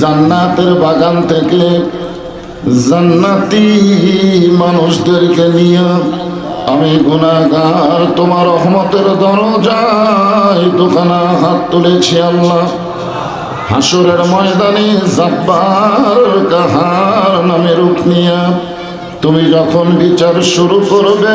জান্নাতের বাগান থেকে জান্নাতি মানুষদেরকে নিয়ে আমি গুনাগার তোমার রহমতের দরজায় দোকানা হাত তুলেছি আল্লাহ। হাসুরের ময়দানে জাব্বার কাহার নামে রূপ নিয়ে তুমি যখন বিচার শুরু করবে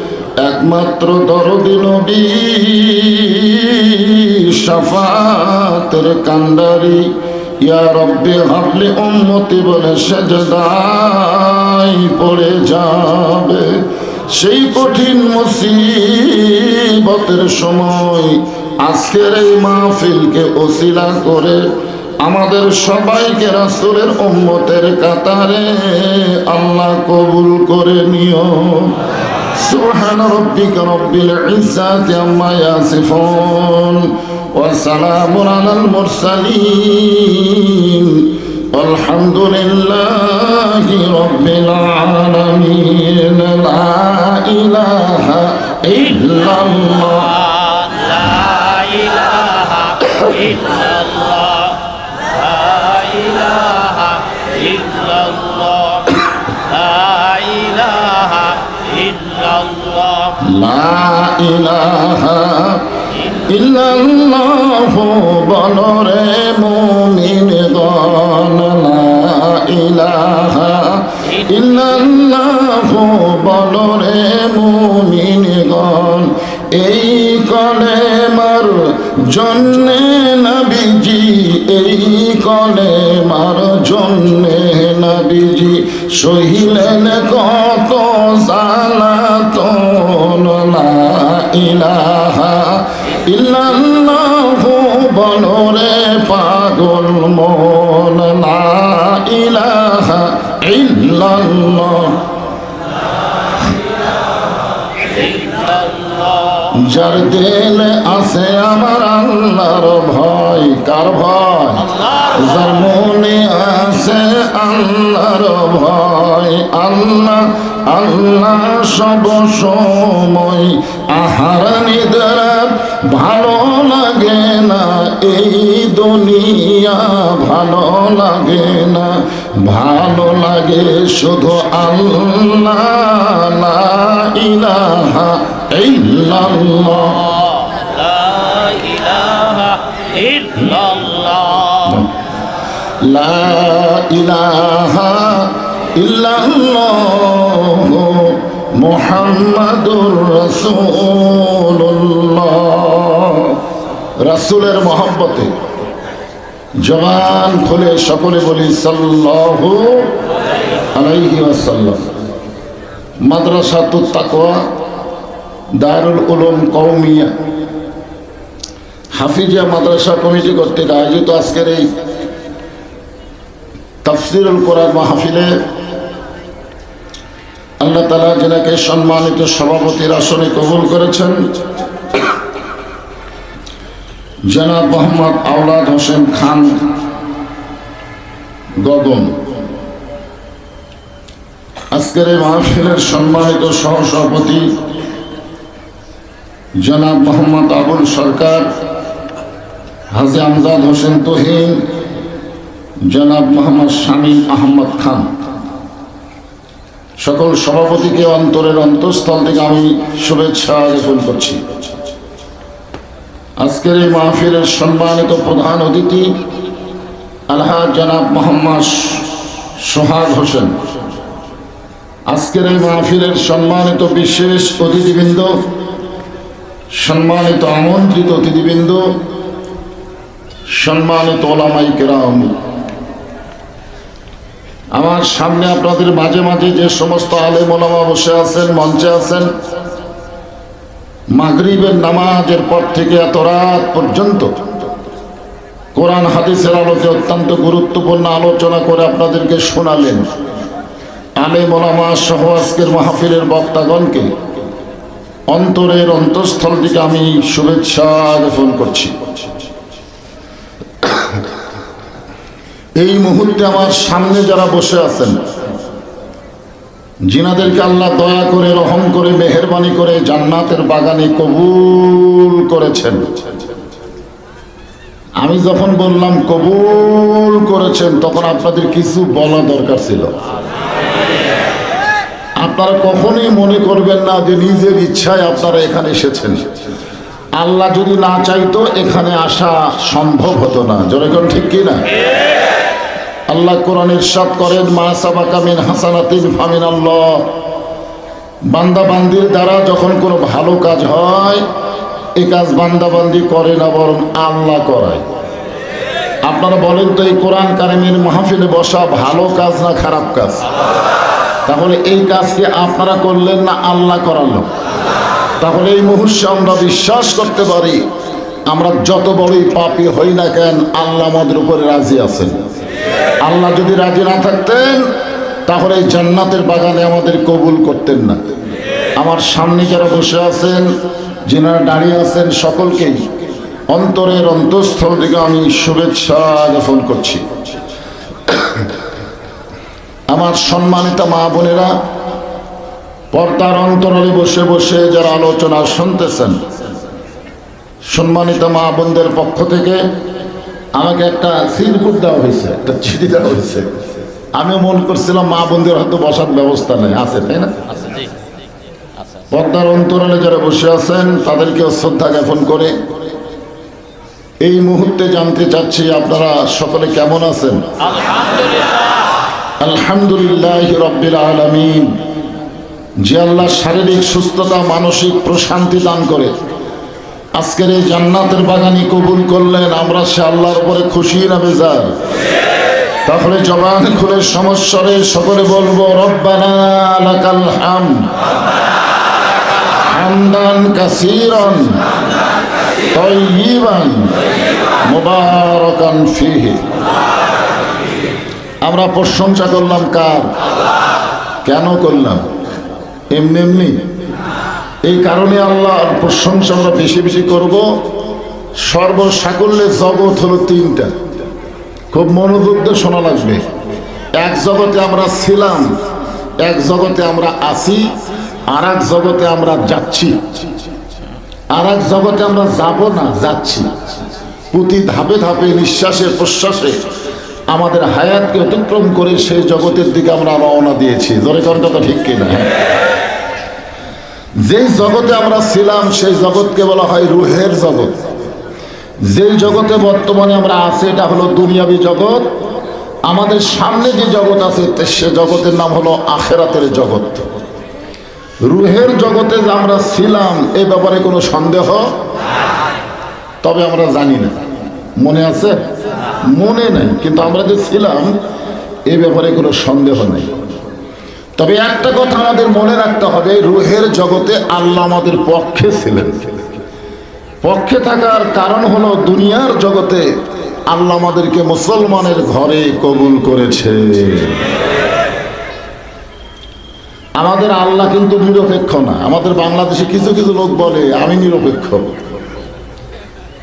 একমাত্র দরদি নবী সাফাতের কান্ডারি। ইয়া রব্বে হাবলে উম্মতি বলে সেজদাই পড়ে যাবে। সেই কঠিন মুসিবতের সময় আজকের এই মাহফিলকে ওসিলা করে আমাদের সবাইকে রাসূলের উম্মতের কাতারে আল্লাহ কবুল করে নিও। سبحان ربك رب العزة عما يصفون وسلام على المرسلين والحمد لله رب العالمين لا إله إلا الله لا إله إلا الله الله ইলাহা ইল্লাল্লাহ বলো রে মুমিন দল লা ইলাহা ইল্লাল্লাহ বলো রে মুমিন দল এই কলেমার জন্যে নবীজি, এই কলেমার জন্যে নবীজি। সহিলেন কত জালাতন, লা ইলাহা ইল্লাল্লাহু বলরে পাগল মন, লা ইলাহা ইল্লাল্লাহ। যার দিল আছে আমার আল্লাহর ভয়, কার ভয়? যার মনে আছে আল্লাহর ভয়। আল্লাহ আল্লাহ সব সময় আহার নিদার। ভালো লাগে না এই দুনিয়া, ভালো লাগে না, ভালো লাগে শুধু আল্লাহ ইহা ইহা ইহা লা ইলাহা ইল্লাল্লাহ মুহাম্মাদুর রাসূলুল্লাহ। রাসূলের মহব্বতে জবান খুলে সকলে বলি সাল্লাল্লাহু আলাইহি ওয়াসাল্লাম। মাদ্রাসাতুত তাকওয়া, দারুল উলুম কওমিয়া। হাফিজিয়া মাদ্রাসা কমিটি কর্তৃক আয়োজিত আজকের এই তাফসিরুল কোরআন মাহফিলে আল্লাহ তালা যেনাকে সম্মানিত সভাপতির আসনে কবুল করেছেন, জনাব মোহাম্মদ আওলাদ হোসেন খান গগন। আজকের এই মাহফিলের সম্মানিত সহসভাপতি জনাব মোহাম্মদ আবুল সরকার, হাজি আমজাদ হোসেন তহিন জনাব মোহাম্মদ শামীম আহমদ খান। সকল সভাপতিকে অন্তরের অন্তঃস্থল থেকে আমি শুভেচ্ছা জ্ঞাপন করছি। আজকের এই মাহফিলের সম্মানিত প্রধান অতিথি আলহাজ জনাব মোহাম্মদ সোহাগ হোসেন। আজকের এই মাহফিলের সম্মানিত বিশেষ অতিথিবৃন্দ, সম্মানিত আমন্ত্রিত অতিথিবৃন্দ, সম্মানিত ওলামাই কেরাম আমার সামনে আপনাদের মাঝে মাঝে যে সমস্ত আলে ওলামা বসে আছেন, মঞ্চে আছেন, মাগরিবের নামাজের পর থেকে এত রাত পর্যন্ত কোরআন, হাদিসের আলোকে অত্যন্ত গুরুত্বপূর্ণ আলোচনা করে আপনাদেরকে শোনালেন। আলে মোলামা সহ আজকের মাহফিলের বক্তাগণকে অন্তরের অন্তঃস্থল থেকে আমি শুভেচ্ছা জ্ঞাপন করছি। এই মুহূর্তে আমার সামনে যারা বসে আছেন, জিনাদেরকে আল্লাহ দয়া করে, রহম করে, মেহরবানি করে জান্নাতের বাগানে কবুল করেছেন। আমি যখন বললাম কবুল করেছেন, তখন আপনাদের কিছু বলা দরকার ছিল। আপনারা কখনোই মনে করবেন না যে নিজের ইচ্ছায় আপনারা এখানে এসেছেন। আল্লাহ যদি না চাইতো, এখানে আসা সম্ভব হতো না। যেরকম ঠিক কি না আল্লাহ কোরআন ইরশাদ করেন, মা সাবাকা মিন হাসানাতিন ফামিন আল্লাহ বান্দা বান্দির দ্বারা যখন কোনো ভালো কাজ হয় এই কাজ বান্দা বান্দি করে না, বরং আল্লাহ করায়। আপনারা বলেন তো, এই কোরআন কারিমের মাহফিলে বসা ভালো কাজ না খারাপ কাজ? তাহলে এই কাজকে আপনারা করলেন না আল্লাহ করালো? তাহলে এই মুহূর্তে আমরা বিশ্বাস করতে পারি, আমরা যত বড়ই পাপি হই না কেন, আল্লাহ আমাদের উপরে রাজি আছেন। আল্লাহ যদি রাজি না থাকতেন, তাহলে এই জান্নাতের বাগানে আমাদের কবুল করতেন না। আমার সামনে যারা বসে আছেন, যিনারা দাঁড়িয়ে আছেন, সকলকেই অন্তরের অন্তঃস্থল থেকে আমি শুভেচ্ছা জ্ঞাপন করছি। আমার সম্মানিত মা বোনেরা, পর্দার অন্তরালে বসে বসে যারা আলোচনা শুনতেছেন, সম্মানিত মা বোনদের পক্ষ থেকে আমাকে একটা সিরকুট দেওয়া হয়েছে। একটা চিঠি দেওয়া হয়েছে। আমি মন করছিলাম মা বোনদের হয়তো বসার ব্যবস্থা নেই। আছে তাই না? জি। পর্দার অন্তরালে যারা বসে আছেন তাদেরকে শ্রদ্ধা জ্ঞাপন করে। এই মুহূর্তে জানতে চাচ্ছি আপনারা সকলে কেমন আছেন? আলহামদুলিল্লাহ। আলহামদুলিল্লাহ রব্বিল আলমিন। যে আল্লাহ শারীরিক সুস্থতা মানসিক প্রশান্তি দান করে। আজকের এই জান্নাতের বাগানি কবুল করলেন, আমরা সে আল্লাহর উপরে খুশি না বেজার? তাহলে জবান খুলে সমস্যারে সকলে বলব হামদান আমরা প্রশংসা করলাম কার? কেন করলাম? এমনি এমনি? এই কারণে আল্লাহর প্রশংসা আমরা বেশি বেশি করব। সর্বসাকল্যে জগৎ হলো তিনটা। খুব মনোযোগ শোনা লাগবে। এক জগতে আমরা ছিলাম, এক জগতে আমরা আছি আর এক জগতে আমরা যাচ্ছি। আর এক জগতে আমরা যাব না, যাচ্ছি। প্রতি ধাপে ধাপে, নিঃশ্বাসে, প্রশ্বাসে আমাদের হায়াতকে অতিক্রম করে সেই জগতের দিকে আমরা রওনা দিয়েছি। ধরে করার কথা ঠিক কিনা? যেই জগতে আমরা ছিলাম, সেই জগৎকে বলা হয় রুহের জগৎ। যেই জগতে বর্তমানে আমরা আছি, এটা হলো দুনিয়াবি জগৎ। আমাদের সামনে যে জগৎ আছে সে জগতের নাম হলো আখেরাতের জগৎ। রুহের জগতে যে আমরা ছিলাম, এ ব্যাপারে কোনো সন্দেহ? তবে আমরা জানি না। মনে আছে? মনে নেই। কিন্তু আমরা যে ছিলাম, এ ব্যাপারে কোনো সন্দেহ নেই। তবে একটা কথা আমাদের মনে রাখতে হবে, রুহের জগতে আল্লাহ আমাদের পক্ষে ছিলেন। পক্ষে থাকার কারণ হলো দুনিয়ার জগতে আল্লাহ আমাদেরকে মুসলমানের ঘরে কবুল করেছে। আমাদের আল্লাহ কিন্তু নিরপেক্ষ না। আমাদের বাংলাদেশে কিছু কিছু লোক বলে, আমি নিরপেক্ষ।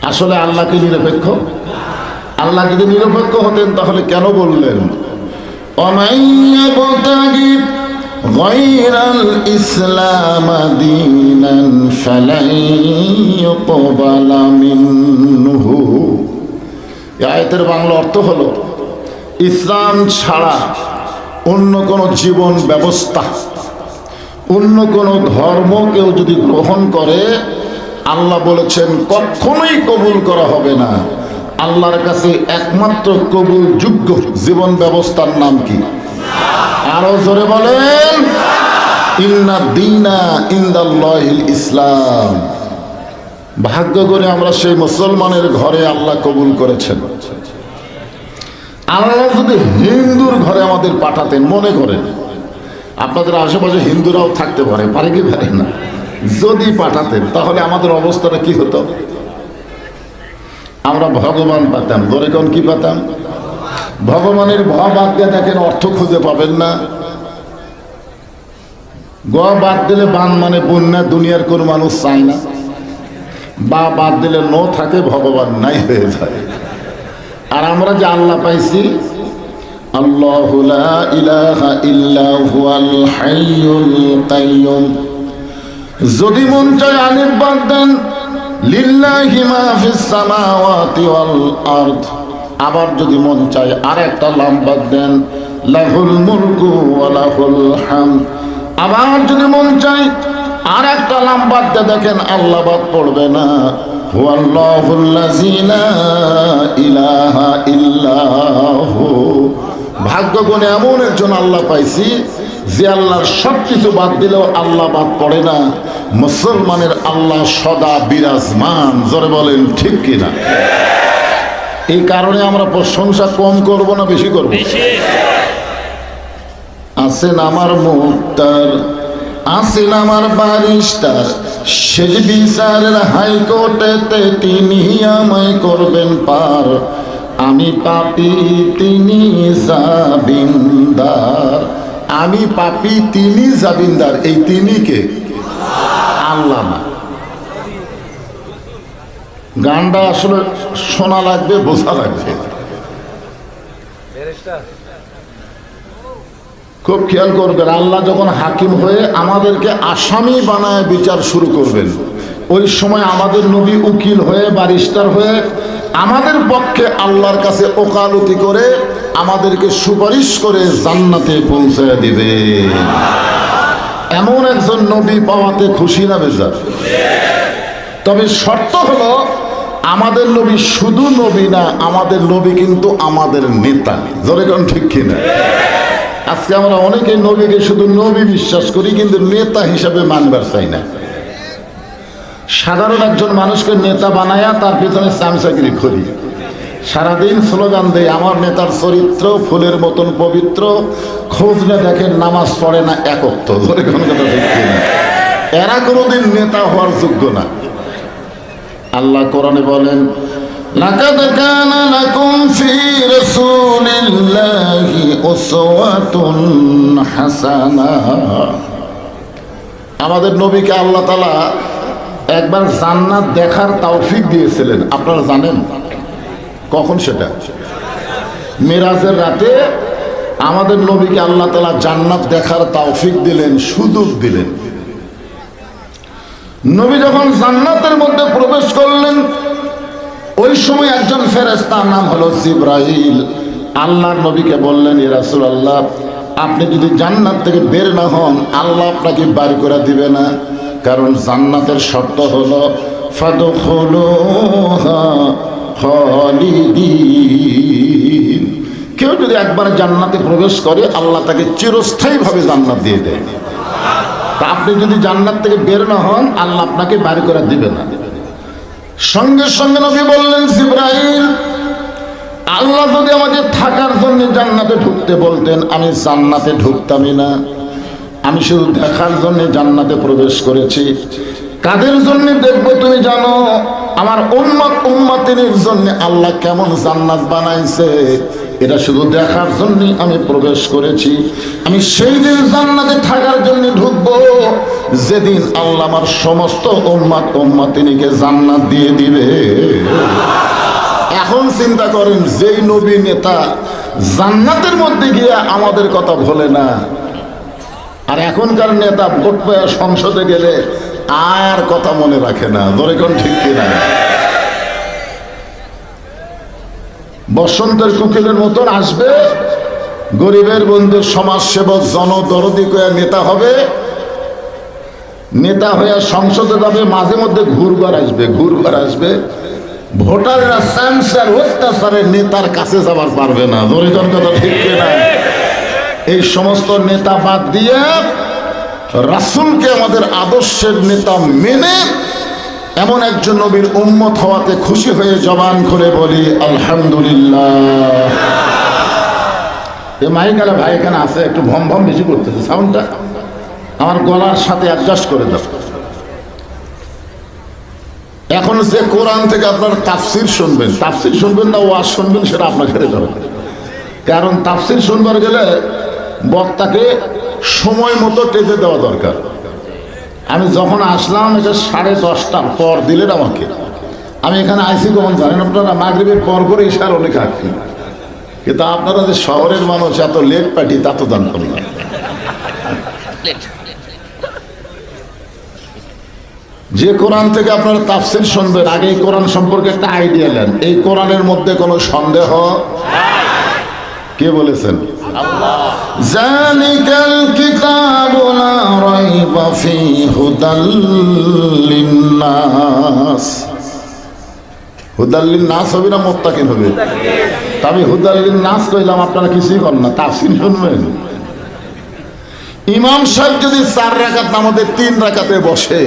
আসলে আল্লাহ কি নিরপেক্ষ? আল্লাহ যদি নিরপেক্ষ হতেন তাহলে কেন বললেন? অমাইয়াবতাগি غير الإسلام دينا فلن يقبل منه এই আয়াতের বাংলা অর্থ হলো ইসলাম ছাড়া অন্য কোনো জীবন ব্যবস্থা অন্য কোনো ধর্ম কেউ যদি গ্রহণ করে আল্লাহ বলেছেন কখনোই কবুল করা হবে না আল্লাহর কাছে একমাত্র কবুল যোগ্য জীবন ব্যবস্থার নাম কি আরও জোরে বলেন। ইন্না দিনা ইন্দাল্লাহিল ইসলাম। ভাগ্য করে আমরা সেই মুসলমানের ঘরে আল্লাহ কবুল করেছেন। আল্লাহ যদি হিন্দুর ঘরে আমাদের পাঠাতেন, মনে করেন, আপনাদের আশেপাশে হিন্দুরাও থাকতে পারে পারে কি পারে না? যদি পাঠাতেন, তাহলে আমাদের অবস্থাটা কি হতো? আমরা ভগবান পাতাম কোন কি পাতাম? ভগবানের ভ বাদ দিয়ে দেখেন অর্থ খুঁজে পাবেন না। গ বাদ দিলে বান মানে বন্যা, দুনিয়ার কোন মানুষ চায় না। বা বাদ দিলে ন থাকে, ভগবান নাই হয়ে যায়। আর আমরা যে আল্লাহ পাইছি, আল্লাহু যদি মন চায় আলিফ বাদ দেন, লিল্লাহি মা ওয়াল আরদ। আবার যদি মন চায় আর একটা লাম বাদ দেন, লাহুল ওয়া লাহুল হামদ আবার যদি মন চায় আর একটা লাম বাদ দিয়ে দেখেন আল্লাহ বাদ পড়বে না। এমন একজন আল্লাহ পাইছি যে আল্লাহর সব কিছু বাদ দিলেও আল্লাহ বাদ পড়ে না। মুসলমানের আল্লাহ সদা বিরাজমান। জোরে বলেন, ঠিক কিনা? এই কারণে আমরা প্রশংসা কম করব না বেশি করব? আছেন আমার মুক্তার আছেন আমার বারিস্টার সেজ বিচারের হাইকোর্টেতে তিনি আমায় করবেন পার। আমি পাপি তিনি জাবিন্দার। আমি পাপি তিনি জাবিন্দার। এই তিনি কে? আল্লাহ না গানটা আসলে শোনা লাগবে বোঝা লাগবে। খুব খেয়াল করবেন আল্লাহ যখন হাকিম হয়ে আমাদেরকে আসামি বানায় বিচার শুরু করবেন ওই সময় আমাদের নবী উকিল হয়ে বারিস্টার হয়ে আমাদের পক্ষে আল্লাহর কাছে ওকালতি করে আমাদেরকে সুপারিশ করে জান্নাতে পৌঁছে দিবে। এমন একজন নবী পাওয়াতে খুশি না বেজার। তবে শর্ত হলো আমাদের নবী শুধু নবী না, আমাদের নবী কিন্তু আমাদের নেতা। জোরে কোন ঠিক কিনা? আজকে আমরা অনেকে নবীকে শুধু নবী বিশ্বাস করি, কিন্তু নেতা হিসাবে মানবার চাই না। সাধারণ একজন মানুষকে নেতা বানায়া তার পেছনে চামচাগিরি করি। সারাদিন স্লোগান দেয় আমার নেতার চরিত্র ফুলের মতন পবিত্র, খোঁজ না দেখেন নামাজ পড়ে না একত্র ধরে কোন কথা এরা কোনোদিন নেতা হওয়ার যোগ্য না। আল্লাহ কোরআনে বলেন কানা লাকুম ফি রাসূলিল্লাহি উসওয়াতুন হাসানা। আমাদের নবীকে আল্লাহ তাআলা একবার জান্নাত দেখার তৌফিক দিয়েছিলেন। আপনারা জানেন? কখন সেটা? মিরাজের রাতে আমাদের নবীকে আল্লাহ তাআলা জান্নাত দেখার তৌফিক দিলেন, সুযোগ দিলেন। নবী যখন জান্নাতের মধ্যে প্রবেশ করলেন, ওই সময় একজন ফেরেস্তার নাম হলো জিব্রাইল। আল্লাহর নবীকে বললেন ইরাসুল আল্লাহ আপনি যদি জান্নাত থেকে বের না হন, আল্লাহ আপনাকে বাড়ি করে দিবে না। কারণ জান্নাতের শর্ত হলো কেউ যদি একবার জান্নাতে প্রবেশ করে, আল্লাহ তাকে চিরস্থায়ীভাবে জান্নাত দিয়ে দেয়। তা আপনি যদি জান্নাত থেকে বের না হন, আল্লাহ আপনাকে বাড়ি করে দিবে না। সঙ্গে সঙ্গে নবী বললেন, জিব্রাইল, আল্লাহ যদি আমাকে থাকার জন্য জান্নাতে ঢুকতে বলতেন, আমি জান্নাতে ঢুকতামই না। আমি শুধু দেখার জন্য জান্নাতে প্রবেশ করেছি। কাদের জন্য দেখব তুমি জানো? আমার উম্মত উম্মাতিনের জন্য আল্লাহ কেমন জান্নাত বানাইছে। এটা শুধু দেখার জন্য আমি প্রবেশ করেছি। আমি সেই দিন জান্নাতে থাকার জন্য ঢুকবো যেদিন আল্লাহ আমার সমস্ত উম্মাত উম্মাতিনীকে জান্নাত দিয়ে দিবে। এখন চিন্তা করেন, যেই নবী নেতা জান্নাতের মধ্যে গিয়ে আমাদের কথা ভোলে না। আর এখনকার নেতা ভোট পেয়ে সংসদে গেলে আর কথা মনে রাখে না। ধরে কোন ঠিক কিনা বসন্তের কুকিলের মতন আসবে, গরিবের বন্ধু বন্ধুর সমাজসেবক জনদরদি কয়ে নেতা হবে নেতা হয়ে সংসদে যাবে, মাঝে মধ্যে ঘুরবার আসবে ঘুরবার আসবে। ভোটাররা স্যামসার অত্যাচারের নেতার কাছে যাবার পারবে না। দরিদ্র কথা ঠিক না এই সমস্ত নেতা বাদ দিয়ে রাসুলকে আমাদের আদর্শের নেতা মেনে এমন একজন নবীর উম্মত হওয়াতে খুশি হয়ে জবান করে বলি, আলহামদুলিল্লাহ। এ মাইকালা ভাই এখানে আছে, একটু ভম ভম বেশি করতেছে সাউন্ডটা আমার গলার সাথে অ্যাডজাস্ট করে দাও। এখন যে কোরআন থেকে আপনার তাফসির শুনবেন তাফসির শুনবেন না, ওয়াজ শুনবেন, সেটা আপনার ঘরে যাবে কারণ তাফসির শুনবার গেলে বক্তাকে সময় মতো টেপে দেওয়া দরকার। আমি যখন আসলাম, এটা সাড়ে দশটার পর দিলেন আমাকে। আমি এখানে আইসি কখন জানেন আপনারা? মাগরীবের পর করে ইশার অনেক আঁকি কিন্তু আপনারা যে শহরের মানুষ, এত লেট পার্টি, তা তো জানতাম না। যে কোরআন থেকে আপনারা তাফসির শুনবেন, আগে এই কোরআন সম্পর্কে একটা আইডিয়া নেন। এই কোরআনের মধ্যে কোনো সন্দেহ? কে বলেছেন? জালিকাল কিতাবু লা রাইবা ফীহি হুদাল লিন্নাস। হুদাল লিন্নাস হবে না কইলাম, আপনারা কিছুই করেন না। তাফসির শুনবেন? ইমাম সাহেব যদি চার রাকাত আমাদের তিন রাকাতে বসে,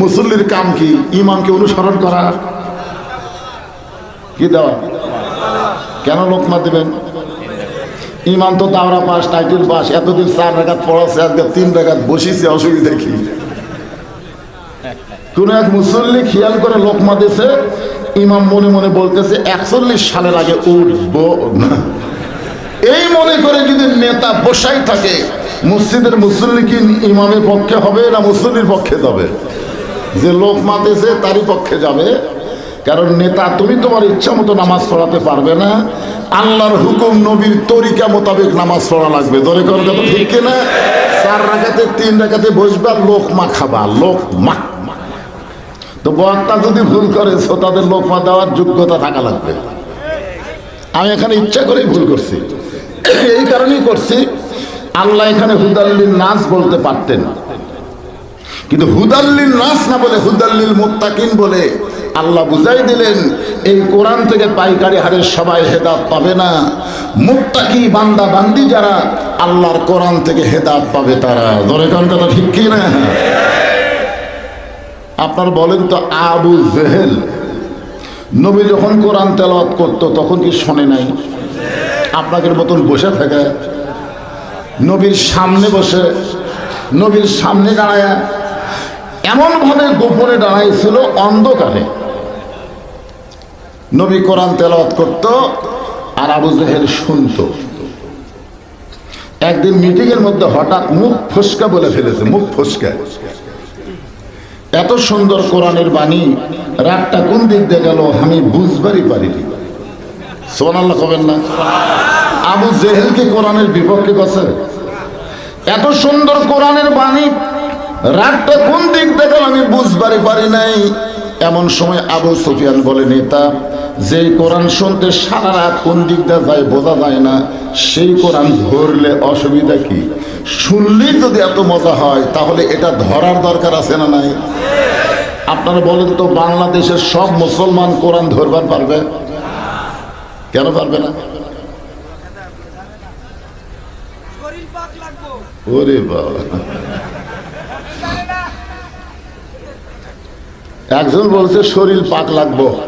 মুসল্লির কাম কি? ইমামকে অনুসরণ করা? কি দেওয়া? কেন লোকমা দেবেন? ইমাম তো দাওরা পাস, টাইটেল পাস, এতদিন চার রাকাত পড়াচ্ছে, আজকে তিন রাকাত বসিছে অসুবিধা কি? কোন এক মুসল্লি খেয়াল করে লোকমা দিছে, ইমাম মনে মনে বলতেছে, একচল্লিশ সালের আগে উঠবো। এই মনে করে যদি নেতা বসাই থাকে মসজিদের মুসল্লি কি ইমামের পক্ষে হবে না মুসল্লির পক্ষে যাবে? যে লোক মাতেছে, তারই পক্ষে যাবে। কারণ নেতা, তুমি তোমার ইচ্ছা মতো নামাজ পড়াতে পারবে না। আল্লাহর হুকুম, নবীর তরিকা মোতাবেক নামাজ পড়া লাগবে। দরে কর কথা ঠিক কিনা চার রাখাতে তিন রাখাতে বসবে, লোক মা খাবা, লোক মা। তো বক্তা যদি ভুল করে তাদের লোক মা দেওয়ার যোগ্যতা থাকা লাগবে। আমি এখানে ইচ্ছা করেই ভুল করছি। এই কারণেই করছি আল্লাহ এখানে হুদাল্লিল নাস বলতে পারতেন। কিন্তু হুদাল্লিল নাস না বলে হুদাল্লিল মুত্তাকিন বলে আল্লাহ বুঝাই দিলেন, এই কোরআন থেকে পাইকারি হারে সবাই হেদাত পাবে না। মুত্তাকি বান্দা বান্দি যারা আল্লাহর কোরআন থেকে হেদাত পাবে তারা। ধরে কোন কথা ঠিক কি না? আপনার বলেন তো আবু জেহেল, নবী যখন কোরআন তেলাওয়াত করতো তখন কি শোনে নাই? আপনাদের মতন বসে থাকে নবীর সামনে বসে, নবীর সামনে দাঁড়ায়, এমনভাবে গোপনে দাঁড়াইছিল অন্ধকারে। নবী কোরআন তেলাওয়াত করত আর আবু জাহেল শুনত। একদিন মিটিং এর মধ্যে হঠাৎ মুখ ফসকা বলে ফেলেছে, মুখ ফসকা। এত সুন্দর কোরআনের বাণী, রাতটা কোন দিক দিয়ে গেল আমি বুঝবারই পারিনি। সোনাল্লাহ কবেন না? আবু জেহেলকে কোরআনের বিপক্ষে গেছে। এত সুন্দর কোরআনের বাণী রাতটা কোন দিক দেখল আমি বুঝবারই পারি নাই। এমন সময় আবু সুফিয়ান বলে, নেতা, যেই কোরআন শুনতে সারা রাত কোন দিক দিয়ে যায় বোঝা যায় না। সেই কোরআন ধরলে অসুবিধা কি? শুনলেই যদি এত মজা হয়, তাহলে এটা ধরার দরকার আছে না নাই? আপনারা বলেন তো, বাংলাদেশের সব মুসলমান কোরআন ধরবার পারবে? কেন পারবে না শরীর পাক লাগবো ওরে একজন বলছে, শরীর পাক লাগবো।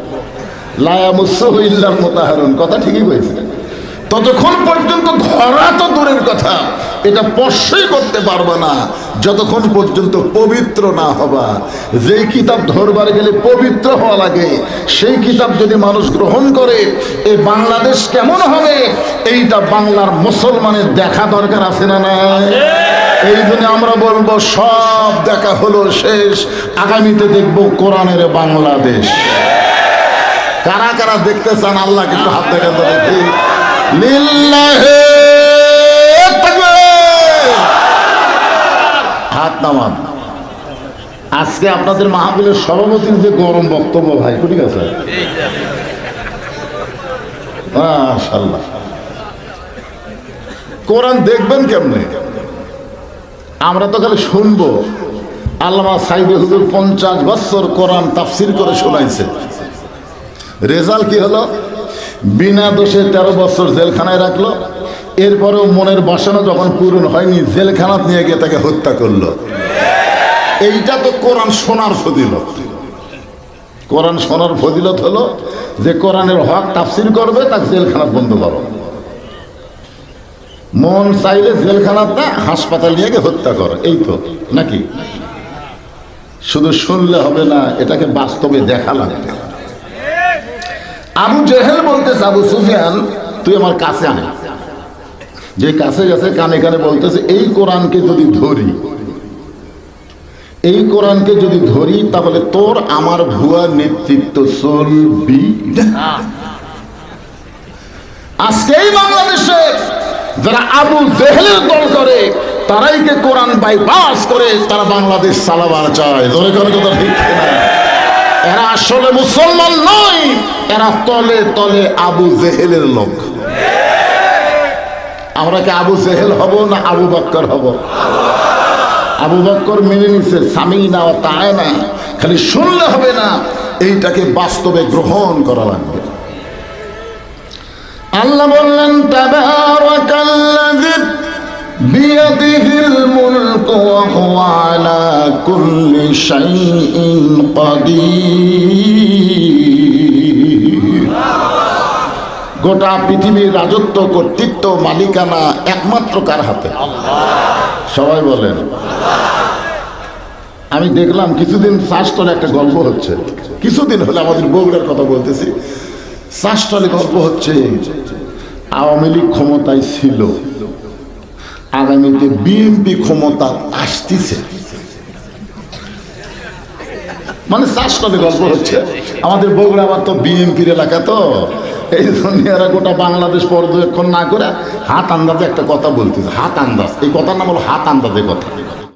লায়ামুসিল্লার মোতাহারুন। কথা ঠিকই বলছে। ততক্ষণ পর্যন্ত ধরা তো দূরের কথা। এটা স্পর্শই করতে পারব না। যতক্ষণ পর্যন্ত পবিত্র না হবা, যেই কিতাব ধরবার গেলে পবিত্র হওয়া লাগে, সেই কিতাব যদি মানুষ গ্রহণ করে এই বাংলাদেশ কেমন হবে? এইটা বাংলার মুসলমানের দেখা দরকার আছে না এই জন্য আমরা বলব, সব দেখা হলো শেষ। আগামীতে দেখব কোরআনের বাংলাদেশ। কারা কারা দেখতে চান আল্লাহ কিন্তু হাত দেখা দেখি। লিল্লাহে হাত নামান। আজকে আপনাদের মাহফিলের সভাপতির যে গরম বক্তব্য ভাই, ঠিক আছে? কোরআন দেখবেন কেমনে? আমরা তো খালি শুনব। আল্লামা সাইদে হুজুর পঞ্চাশ বছর কোরআন তাফসির করে শোনাইছে। রেজাল্ট কি হলো? বিনা দোষে তেরো বছর জেলখানায় রাখল। এরপরেও মনের বাসনা যখন পূরণ হয়নি, জেলখানাত নিয়ে গিয়ে তাকে হত্যা করল। এইটা তো কোরআন শোনার ফদিলত কোরআন শোনার ফদিলত হলো যে কোরআনের হক তাফসির করবে, তাকে জেলখানাত বন্ধ করো। মন চাইলে জেলখানাত না, হাসপাতাল নিয়ে গিয়ে হত্যা করো। এই তো, নাকি? শুধু শুনলে হবে না, এটাকে বাস্তবে দেখা লাগবে। আবু জেহেল বলতেছে, আবু সুফিয়ান, তুই আমার কাছে আয় যে কাছে গেছে কানে কানে বলতেছে, এই কোরআনকে যদি ধরি, এই কোরআনকে যদি ধরি, তাহলে তোর আমার ভুয়া নেতৃত্ব চলবি। আজকেই বাংলাদেশে যারা আবু জেহেলের দল করে, তারাই কে কোরআন বাইপাস করে, তারা বাংলাদেশ চালাবার চায়। ধরে করে কথা ঠিক এরা আসলে মুসলমান নয়, এরা তলে তলে আবু জেহেলের লোক। আমরা কি আবু জেহেল হব না আবু বক্কর হব? আবু বক্কর মেনে নিছে, স্বামী না তাই না, খালি শুনলে হবে না, এইটাকে বাস্তবে গ্রহণ করা লাগবে। আল্লাহ বললেন বিয়াদিহিল গোটা পৃথিবীর রাজত্ব, কর্তৃত্ব, মালিকানা একমাত্র কার হাতে? সবাই বলেন। আমি দেখলাম কিছুদিন শাসটলে একটা গল্প হচ্ছে। কিছুদিন হলে আমাদের বগুড়ার কথা বলতেছি। শাসটলে গল্প হচ্ছে, আওয়ামী লীগ ক্ষমতায় ছিল। আগামীতে বিএনপি ক্ষমতা আসতেছে। মানে শাসটলে গল্প হচ্ছে, আমাদের বগুড়া আবার তো বিএনপির এলাকা তো। এই জন্য এরা গোটা বাংলাদেশ পর্যবেক্ষণ না করে হাত আন্দাজে একটা কথা বলতেছে, হাত আন্দাজ। এই কথার নাম হলো হাত আন্দাজে কথা।